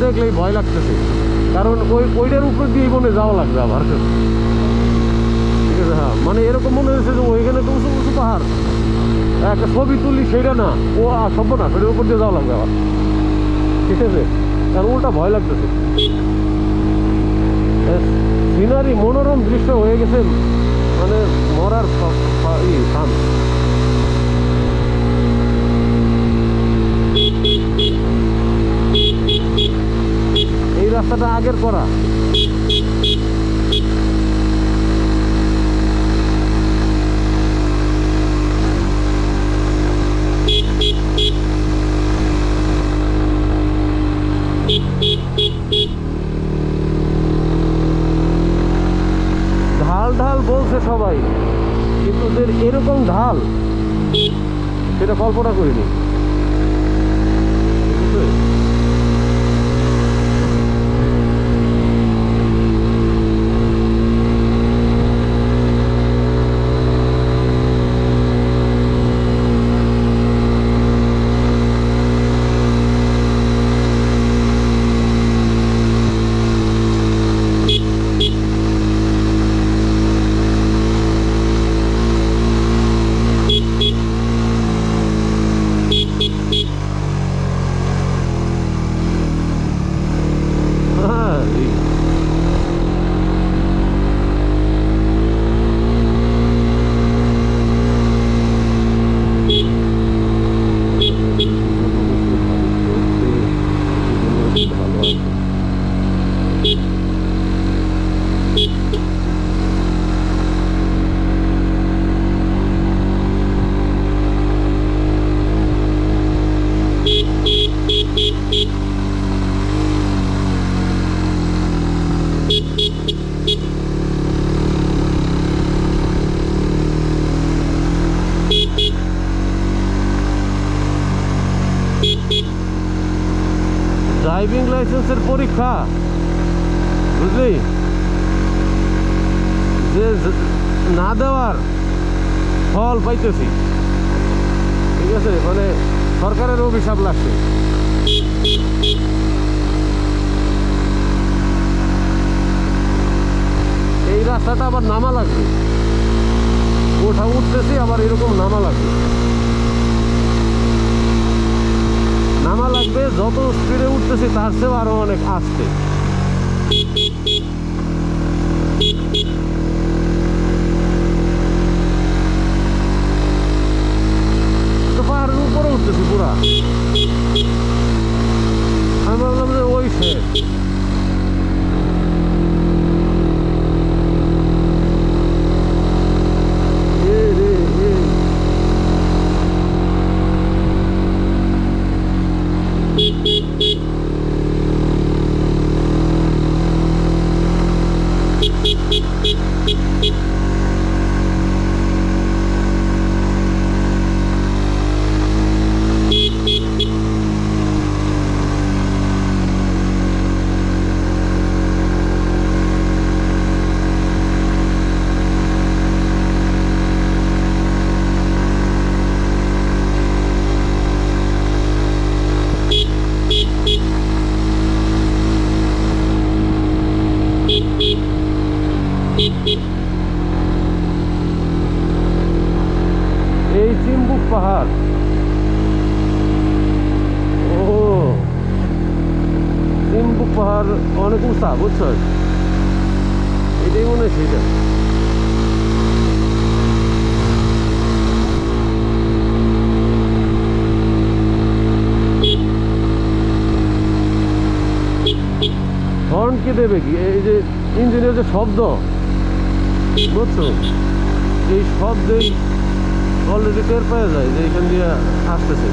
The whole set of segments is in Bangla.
দেখলেই ভয় লাগতেছে। কারণ ওই ওইটার উপর দিয়ে মনে যাওয়া লাগবে আবার। ঠিক আছে হ্যাঁ। মানে এরকম মনে হয়েছে যে ওইখানে তো উঁচু উঁচু পাহাড়। একটা ছবি তুললি সেটা না। ও সভ্য না, সেটার উপর দিয়ে যাওয়া লাগবে আবার। ঠিক আছে? কারণ ওটা ভয় লাগতেছে। সিনারি মনোরম দৃশ্য হয়ে গেছে। মানে মরার ই এই রাস্তাটা আগের করা। ঢাল ঢাল বলছে সবাই কিন্তু এরকম ঢাল সেটা কল্পনা করিনি বুঝলে? হ্যাঁ এই ভালো আছে লাইসেন্সের পরীক্ষা, বুঝলি? যে- না দেওয়ার ফল পাইতেছি। ঠিক আছে? মানে সরকারের অভিশাপ লাগছে। এই রাস্তাটা আবার নামা লাগবে। ওঠা উঠতেছি, আবার এরকম নামা লাগবে। নামা লাগবে যত স্পিডে উঠতেছি তার চেয়েও আরও অনেক আসতে তো পাহাড়ের উপরে উঠতেছি পুরা আমি ভাবলাম যে ওই শেষ এ রে এ এই চিম্বুক পাহাড়। ও। চিম্বুক পাহাড় অনেক উঁচা, বুঝছ? এটাই মনে হয় সেটা হর্ন কি দেবে কি? এই যে ইঞ্জিনের যে শব্দ, বুঝছ? এই শব্দেই অলরেডি টের পাওয়া যায় যে এখান দিয়ে আসতেছে।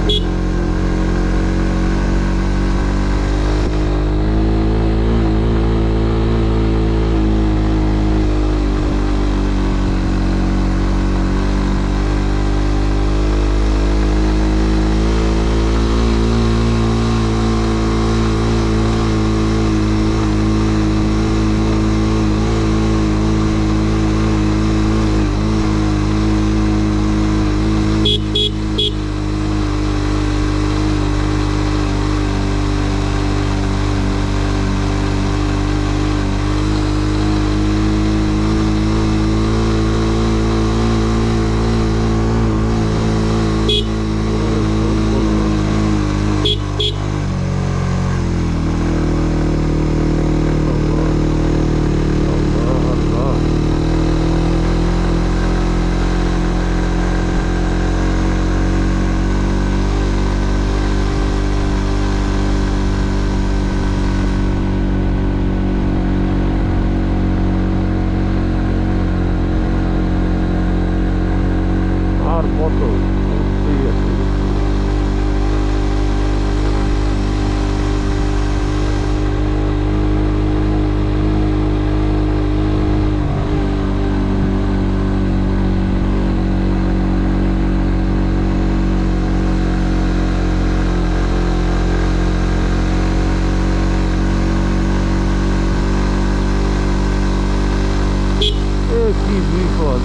কি বিপদ?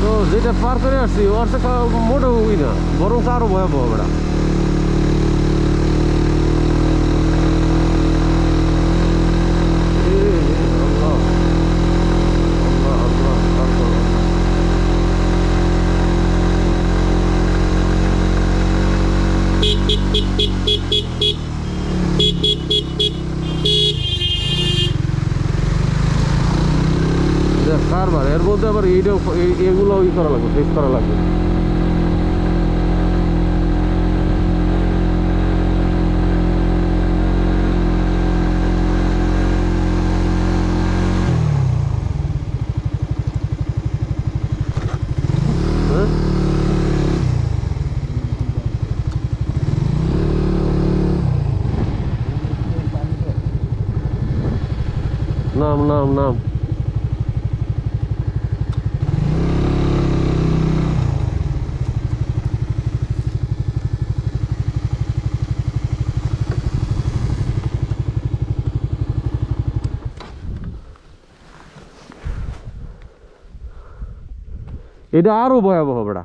তো যেটা পার করে আসছি, ওর থেকে মোটেও উই না, বরং আরও ভয়াবহ বেড়া। কারবার এর মধ্যে আবার এইটাও এই- এগুলো ই করা লাগবে ফেস করা লাগবে? নাম নাম নাম এটা আরও ভয়াবহ বেড়া।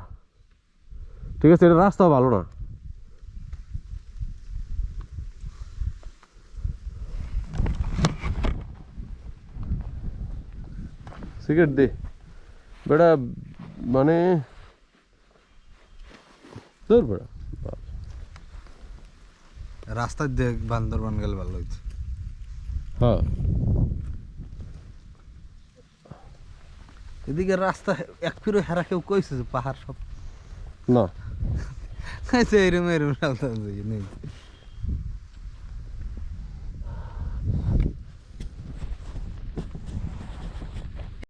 ঠিক আছে এটা রাস্তা ভালো না সিগারেট দে। বেড়া মানে তোর বেড়া। রাস্তার দিয়ে বান্দরবান গেলে ভালো হইতো। হ্যাঁ। এদিকে রাস্তা এক ফিরো হেরা কেউ কইছে যে পাহাড় সব না এরম এরম রাস্তা নেই